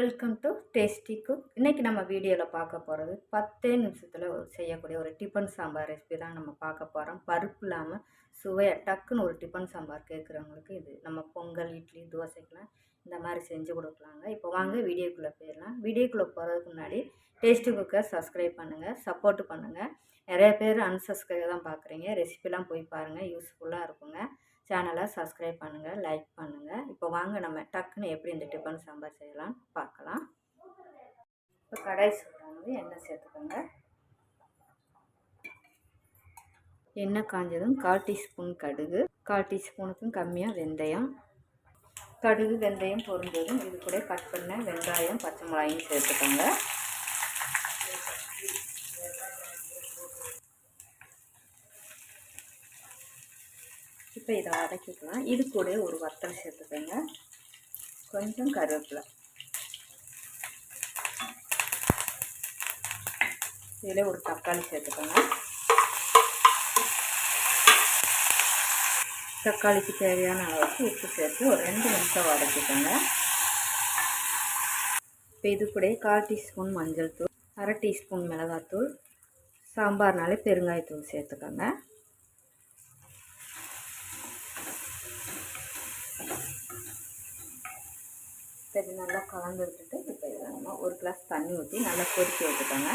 Welcome to tasty cook இன்றைக்கி நம்ம வீடியோவில் பார்க்க போகிறது பத்தே நிமிஷத்தில் செய்யக்கூடிய ஒரு டிஃபன் சாம்பார் ரெசிபி தான் நம்ம பார்க்க போகிறோம் பருப்பு இல்லாமல் சுவையாக டக்குன்னு ஒரு டிஃபன் சாம்பார் கேட்குறவங்களுக்கு இது. நம்ம பொங்கல் இட்லி தோசைக்கெலாம் இந்த மாதிரி செஞ்சு கொடுக்கலாங்க. இப்போ வாங்க வீடியோக்குள்ளே போயிடலாம். வீடியோக்குள்ளே போகிறதுக்கு முன்னாடி டேஸ்டி குக்கை சப்ஸ்கிரைப் பண்ணுங்கள் சப்போர்ட் பண்ணுங்கள் நிறைய பேர் அன்சப்ஸ்கிரைப் தான் பார்க்குறீங்க. ரெசிபிலாம் போய் பாருங்கள் யூஸ்ஃபுல்லாக இருக்குங்க. சேனலை சப்ஸ்கிரைப் பண்ணுங்கள் லைக் பண்ணுங்கள் இப்போ வாங்க நம்ம டக்குன்னு எப்படி இந்த டிஃபன் சாம்பார் செய்யலாம்னு பார்க்கலாம். இப்போ கடாய் சூடானது எண்ணெய் சேர்த்துக்கோங்க. எண்ணெய் காஞ்சதும் கால் டீஸ்பூன் கடுகு. கால் டீஸ்பூனுக்கும் கம்மியாக வெந்தயம். கடுகு வெந்தயம் பொருந்ததும் இது கூட கட் பண்ண வெங்காயம் பச்சை மிளகாயும் சேர்த்துக்கோங்க. இப்போ இதை வதக்கிக்கலாம் இது கூட ஒரு வத்தல் சேர்த்துக்கோங்க. கொஞ்சம் கருவேப்பிலை. இதில் ஒரு தக்காளி சேர்த்துக்கோங்க. தக்காளிக்கு தேவையான அளவுக்கு உப்பு சேர்த்து ஒரு ரெண்டு நிமிஷம் வதக்கிக்கோங்க. இப்போ இது கூட கால் டீஸ்பூன் மஞ்சள் தூள் அரை டீஸ்பூன் மிளகாத்தூள் சாம்பார்னாலே பெருங்காயத்தூள் சேர்த்துக்கோங்க. சரி நல்லா கலந்து விட்டுட்டு இப்போ இதை நம்ம ஒரு கிளாஸ் தண்ணி ஊற்றி நல்லா கொதிக்க விட்டுக்கோங்க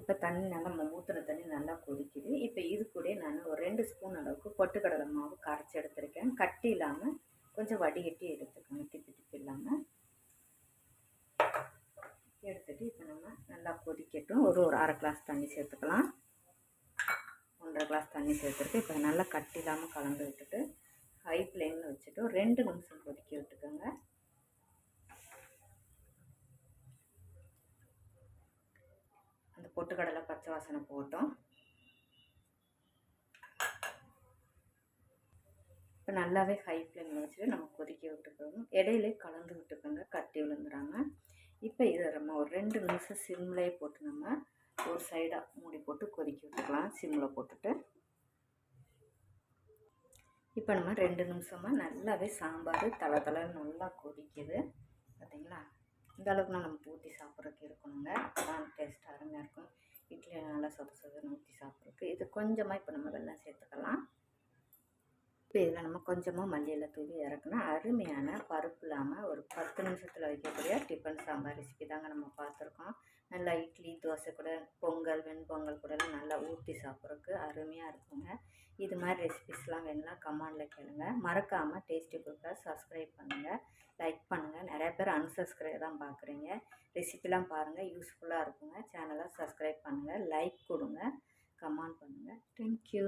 இப்போ தண்ணி நல்லா நம்ம ஊற்றுற தண்ணி நல்லா கொதிக்குது. இப்போ இது கூட நான் ஒரு ரெண்டு ஸ்பூன் அளவுக்கு பொட்டுக்கடலை மாவு கரைச்சி எடுத்திருக்கேன். கட்டி இல்லாமல் கொஞ்சம் வடிகட்டி எடுத்துக்கோங்க திப்பி திப்பி இல்லாமல் எடுத்துகிட்டு இப்போ நம்ம நல்லா கொதிக்கட்டும். ஒரு ஒரு அரை கிளாஸ் தண்ணி சேர்த்துக்கலாம். ஒன்றரை கிளாஸ் தண்ணி சேர்த்துட்டு இப்போ நல்லா கட்டி இல்லாமல் கலந்து விட்டுட்டு ஹை ஃப்ளேமில் வச்சுட்டு ரெண்டு நிமிஷம் கொதிக்க விட்டுக்கோங்க. அந்த பொட்டுக்கடலை பச்சை வாசனை போட்டோம் இப்போ நல்லாவே ஹை ஃப்ளேமில் வச்சுட்டு நம்ம கொதிக்க விட்டுக்கணும் இடையிலே கலந்து விட்டுக்கோங்க. கட்டி விழுந்துடாங்க இப்போ இதை நம்ம ஒரு ரெண்டு நிமிஷம் சிம்லேயே போட்டு நம்ம ஒரு சைடாக மூடி போட்டு கொதிக்க விட்டுக்கலாம். சிம்மில் போட்டுட்டு. இப்போ நம்ம ரெண்டு நிமிஷமாக நல்லாவே சாம்பார் தலை தலை நல்லா கொதிக்குது. பார்த்தீங்களா இந்த நம்ம ஊற்றி சாப்பிட்றதுக்கு இருக்கணுங்க. அதான் டேஸ்ட் அருமையாக இருக்கும். இட்லி நல்லா சொத சொதன்னு ஊற்றி சாப்பிட்றதுக்கு. இது கொஞ்சமாக இப்போ நம்ம வெள்ளம் சேர்த்துக்கலாம். இப்போ இதில் நம்ம கொஞ்சமாக மல்லியில் தூவி இறக்குனா அருமையான பருப்பு இல்லாமல் ஒரு பத்து நிமிஷத்தில் வைக்கக்கூடிய டிஃபன் சாம்பார் ரெசிபி தாங்க நம்ம பார்த்துருக்கோம் நல்லா இட்லி தோசை கூட பொங்கல் வெண்பொங்கல் கூடலாம் நல்லா ஊற்றி சாப்பிட்றதுக்கு அருமையாக இருக்குங்க. இது மாதிரி ரெசிபிஸ்லாம் வேணும்னா கமெண்டில் கேளுங்க. மறக்காமல் டேஸ்டி குக்கை சப்ஸ்கிரைப் பண்ணுங்கள் லைக் பண்ணுங்கள் நிறைய பேர் அன்சப்ஸ்கிரைப் தான் பார்க்குறீங்க ரெசிபிலாம் பாருங்கள் யூஸ்ஃபுல்லாக இருக்குங்க. சேனலை சப்ஸ்கிரைப் பண்ணுங்கள் லைக் கொடுங்க. கமெண்ட் பண்ணுங்கள் தேங்க்யூ